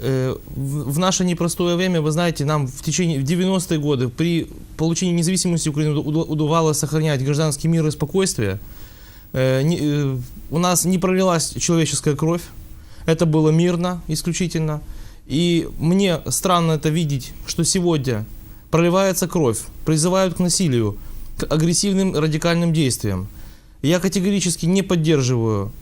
э, в, наше непростое время, вы знаете, нам в течение в 90-е годы при получении независимости Украины уда- удавалось сохранять гражданский мир и спокойствие. Э, э, у нас не пролилась человеческая кровь. Это было мирно исключительно. И мне странно это видеть, что сегодня проливается кровь, призывают к насилию, к агрессивным радикальным действиям. Я категорически не поддерживаю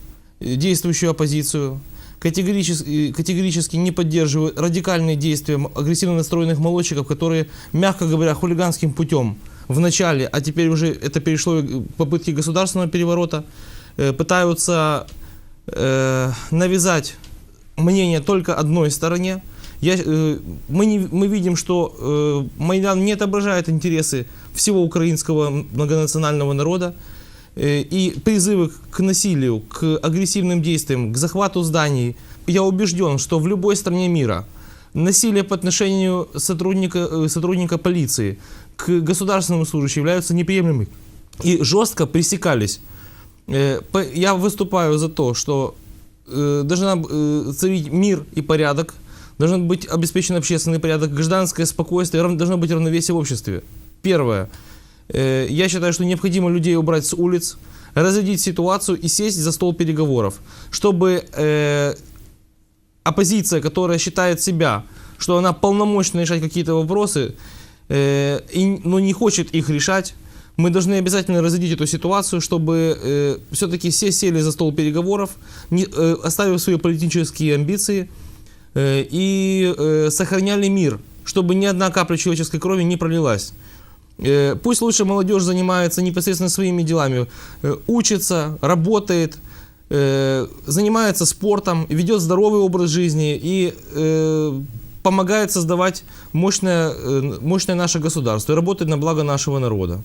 действующую оппозицию, категорически, категорически не поддерживаю радикальные действия агрессивно настроенных молодчиков, которые, мягко говоря, хулиганским путем в начале, а теперь уже это перешло к попытке государственного переворота, э, пытаются э, навязать мнение только одной стороне. Я, э, мы, не, мы видим, что э, Майдан не отображает интересы всего украинского многонационального народа. Э, и призывы к насилию, к агрессивным действиям, к захвату зданий. Я убежден, что в любой стране мира насилие по отношению сотрудника, э, сотрудника полиции к государственному служащему являются неприемлемыми и жестко пресекались. Э, Я выступаю за то, что должна царить мир и порядок, должен быть обеспечен общественный порядок, гражданское спокойствие, должно быть равновесие в обществе. Первое. Э, Я считаю, что необходимо людей убрать с улиц, разрядить ситуацию и сесть за стол переговоров, чтобы э, оппозиция, которая считает себя, что она полномочна решать какие-то вопросы, э, но не хочет их решать, мы должны обязательно разрядить эту ситуацию, чтобы все-таки все сели за стол переговоров, не, э, оставив свои политические амбиции э, и э, сохраняли мир, чтобы ни одна капля человеческой крови не пролилась. Э, Пусть лучше молодежь занимается непосредственно своими делами, э, учится, работает, э, занимается спортом, ведет здоровый образ жизни и помогает создавать мощное, мощное наше государство и работает на благо нашего народа.